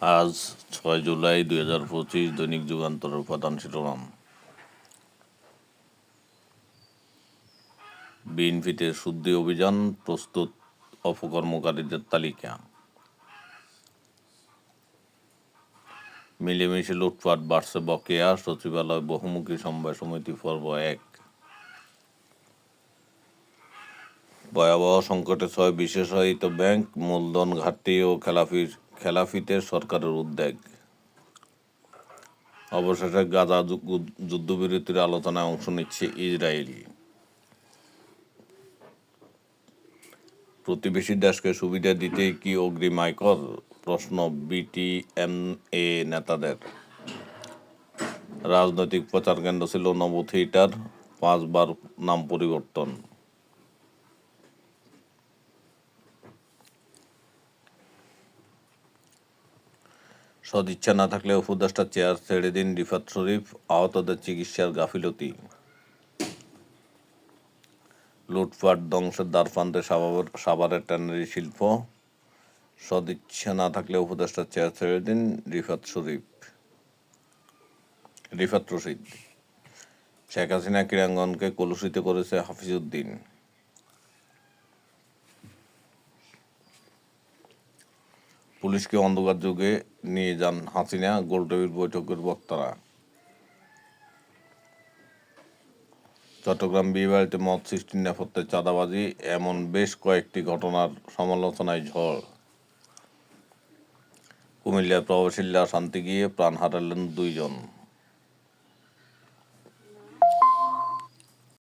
আজ ছয় জুলাই দুই হাজার পঁচিশ দৈনিক যুগান্তরের প্রধান শিরোনাম। বিএনপিতে শুদ্ধি অভিযান, প্রস্তুত অপকর্মকারীদের তালিকা। মিলেমিশে লুটপাট বাড়ছে বকেয়া, সচিবালয় বহুমুখী সমবায় সমিতি পর্ব এক। ভয়াবহ সংকটে ছয় বিশেষায়িত ব্যাংক, মূলধন ঘাটতি ও খেলাফির খেলাফিতে সরকারের উদ্বেগ। অবশেষে গাজা যুদ্ধবিরতির আলোচনায় অংশ নিচ্ছে ইসরায়েল। প্রতিবেশী দেশকে সুবিধা দিতে কি অগ্রিম আয়কর? প্রশ্ন বিটিএমএ নেতাদের। রাজনৈতিক প্রচার কেন্দ্র ছিল নব থিয়েটার, পাঁচবার নাম পরিবর্তন। সদিচ্ছা না থাকলে উপদেষ্টা চেয়ার ছেড়ে দিন রিফাত শরীফ, আহতদের চিকিৎসার গাফিলতি। লুটপাট ধ্বংসের দ্বারপ্রান্তে সাভার, সাভারের ট্যানারি শিল্প। সদিচ্ছা না থাকলে উপদেষ্টা চেয়ার ছেড়ে দিন রিফাত শরীফ। রিফাত রশিদ। শেখ হাসিনা ক্রীড়াঙ্গনকে কলুষিত করেছে হাফিজউদ্দিন। পুলিশকে অন্ধকার যুগে নিয়ে যান হাসিনা গোলটেবিল বৈঠকের বক্তারা। চট্টগ্রাম বিয়েবাড়িতে মদ সৃষ্টির নিরাপত্তায় চাঁদাবাজি, এমন বেশ কয়েকটি ঘটনার সমালোচনায় ঝড়। কুমিল্লার প্রবাসীরা শান্তি গিয়ে প্রাণ হারালেন দুইজন।